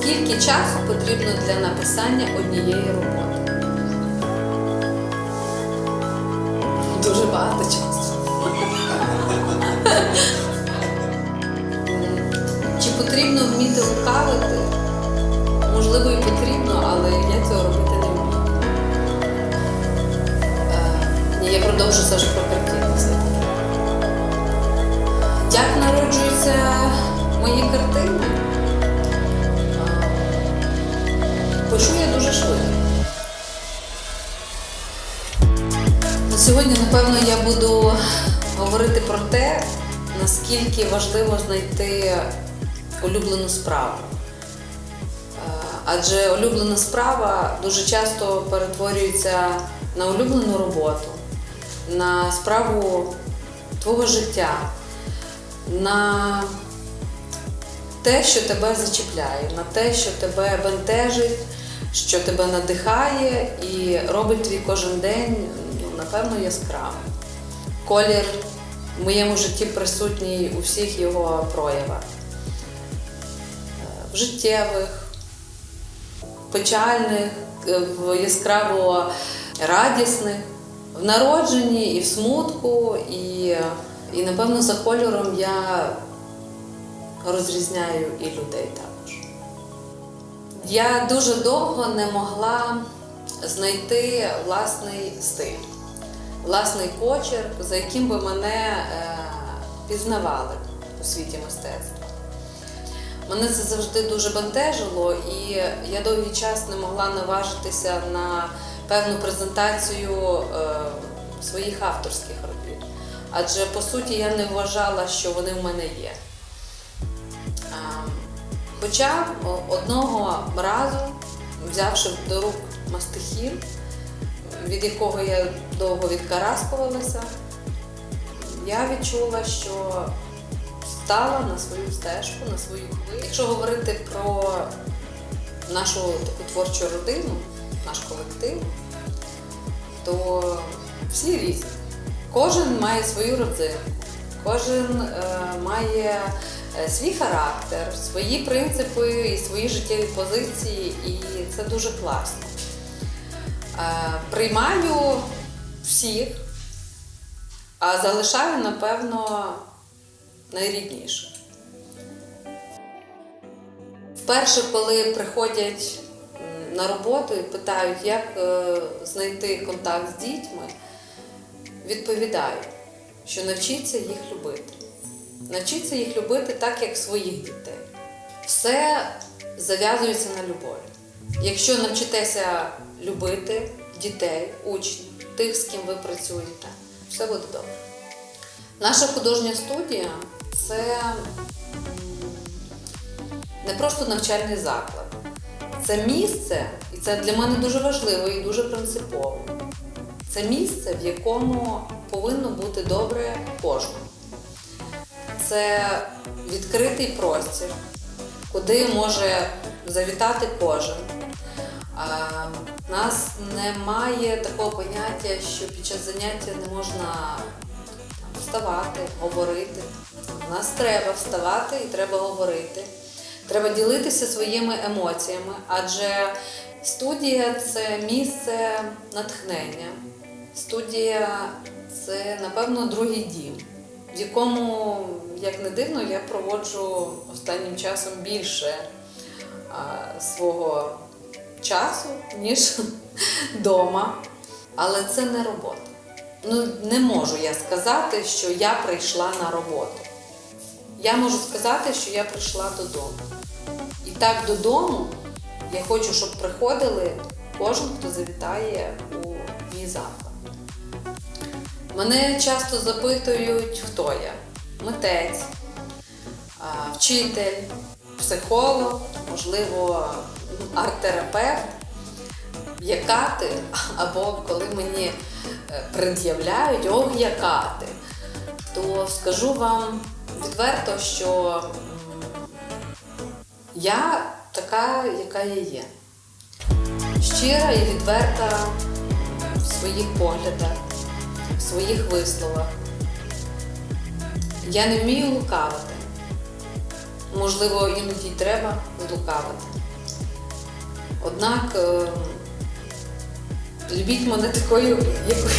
Скільки часу потрібно для написання однієї роботи? Дуже багато часу. Чи потрібно вміти лукавити? Можливо, і потрібно, але я цього робити не вмію. Е, я продовжу все ж про картину все-таки. Як народжуються мої картини? Пишу я дуже швидко. На Сьогодні, напевно, я буду говорити про те, наскільки важливо знайти улюблену справу. Е, Адже улюблена справа дуже часто перетворюється на улюблену роботу, на справу твого життя, на те, що тебе зачіпляє, на те, що тебе бентежить, що тебе надихає і робить твій кожен день, ну, напевно, яскравим. Колір в моєму житті присутній у всіх його проявах. Е, В життєвих, печальних, е, в яскраво радісних, в народженні і в смутку, і, і напевно за кольором я розрізняю і людей також. Я дуже довго не могла знайти власний стиль, власний почерк, за яким би мене е, пізнавали у світі мистецтва. Мене це завжди дуже бентежило, і я довгий час не могла наважитися на певну презентацію е, своїх авторських робіт. Адже по суті я не вважала, що вони в мене є. Хоча одного разу, взявши до рук мастихін, від якого я довго відкараскувалася, я відчула, що стала на свою стежку, на свою хвилю. Якщо говорити про нашу таку творчу родину, наш колектив, то всі різні. Кожен має свою родзинку, кожен е, має свій характер, свої принципи і свої життєві позиції, і це дуже класно. Е, приймаю всіх, а залишаю, напевно, найрідніше. Вперше, коли приходять на роботу і питають, як е, знайти контакт з дітьми, відповідаю, що навчіться їх любити. Навчіться їх любити так, як своїх дітей. Все зав'язується на любові. Якщо навчитеся любити дітей, учнів, тих, з ким ви працюєте, все буде добре. Наша художня студія це не просто навчальний заклад. Це місце, і це для мене дуже важливо і дуже принципово. Це місце, в якому повинно бути добре кожному. Це відкритий простір, куди може завітати кожен. У нас немає такого поняття, що під час заняття не можна вставати, говорити. У нас треба вставати і треба говорити. Треба ділитися своїми емоціями, адже студія це місце натхнення. Студія це, напевно, другий дім, в якому, як не дивно, я проводжу останнім часом більше свого часу, ніж вдома. Але це не робота. Ну, не можу я сказати, що я прийшла на роботу. Я можу сказати, що я прийшла додому. І так додому я хочу, щоб приходили кожен, хто завітає у мій заклад. Мене часто запитують, хто я. Митець, вчитель, психолог, можливо, арт-терапевт. Яка ти? Або коли мені е, пред'являють, ох, яка ти, то скажу вам відверто, що я така, яка я є. Щира і відверта в своїх поглядах, в своїх висловах. Я не вмію лукавити. Можливо, іноді й треба лукавити. Однак е, любіть мене такою, якою